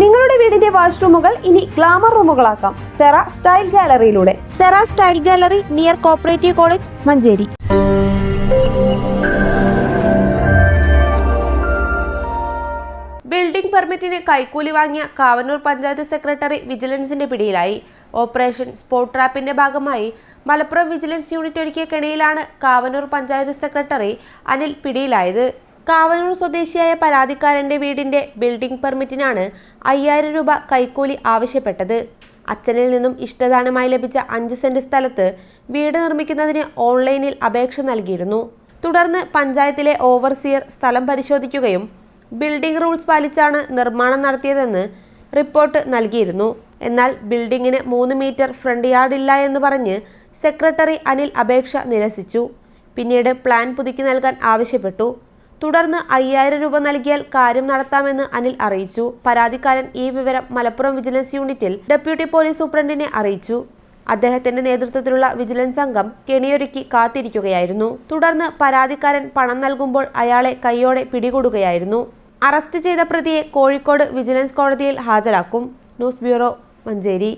നിങ്ങളുടെ വീടിന്റെ വാഷ്റൂമുകൾ ഇനി ഗ്ലാമർ റൂമുകളാക്കാം. Cera style ഗാലറിയിലൂടെ. Sera style gallery near cooperative college Manjeri. Building പെർമിറ്റിന് കൈക്കൂലി വാങ്ങിയ കാവന്നൂർ പഞ്ചായത്ത് സെക്രട്ടറി വിജിലൻസിന്റെ പിടിയിലായി. ഓപ്പറേഷൻ സ്പോട്ട് ട്രാപ്പിന്റെ ഭാഗമായി മലപ്പുറം വിജിലൻസ് യൂണിറ്റ് ഒരുക്കിയ കെണിയിലാണ് കാവനൂർ പഞ്ചായത്ത് സെക്രട്ടറി അനിൽ പിടിയിലായത്. കാവന്നൂർ സ്വദേശിയായ പരാതിക്കാരന്റെ വീടിന്റെ ബിൽഡിംഗ് പെർമിറ്റിനാണ് അയ്യായിരം രൂപ കൈക്കൂലി ആവശ്യപ്പെട്ടത്. അച്ഛനിൽ നിന്നും ഇഷ്ടദാനമായി ലഭിച്ച അഞ്ച് സെന്റ് സ്ഥലത്ത് വീട് നിർമ്മിക്കുന്നതിന് ഓൺലൈനിൽ അപേക്ഷ നൽകിയിരുന്നു. തുടർന്ന് പഞ്ചായത്തിലെ ഓവർസിയർ സ്ഥലം പരിശോധിക്കുകയും ബിൽഡിംഗ് റൂൾസ് പാലിച്ചാണ് നിർമ്മാണം നടത്തിയതെന്ന് റിപ്പോർട്ട് നൽകിയിരുന്നു. എന്നാൽ ബിൽഡിങ്ങിന് മൂന്ന് മീറ്റർ ഫ്രണ്ട് യാർഡ് ഇല്ല എന്ന് പറഞ്ഞ് സെക്രട്ടറി അനിൽ അപേക്ഷ നിരസിച്ചു. പിന്നീട് പ്ലാൻ പുതുക്കി നൽകാൻ ആവശ്യപ്പെട്ടു. തുടർന്ന് അയ്യായിരം രൂപ നൽകിയാൽ കാര്യം നടത്താമെന്ന് അനിൽ അറിയിച്ചു. പരാതിക്കാരൻ ഈ വിവരം മലപ്പുറം വിജിലൻസ് യൂണിറ്റിൽ ഡെപ്യൂട്ടി പോലീസ് സൂപ്രണ്ടിനെ അറിയിച്ചു. അദ്ദേഹത്തിന്റെ നേതൃത്വത്തിലുള്ള വിജിലൻസ് സംഘം കെണിയൊരുക്കി കാത്തിരിക്കുകയായിരുന്നു. തുടർന്ന് പരാതിക്കാരൻ പണം നൽകുമ്പോൾ അയാളെ കൈയോടെ പിടികൂടുകയായിരുന്നു. അറസ്റ്റ് ചെയ്ത പ്രതിയെ കോഴിക്കോട് വിജിലൻസ് കോടതിയിൽ ഹാജരാക്കും. News bureau Manjeri.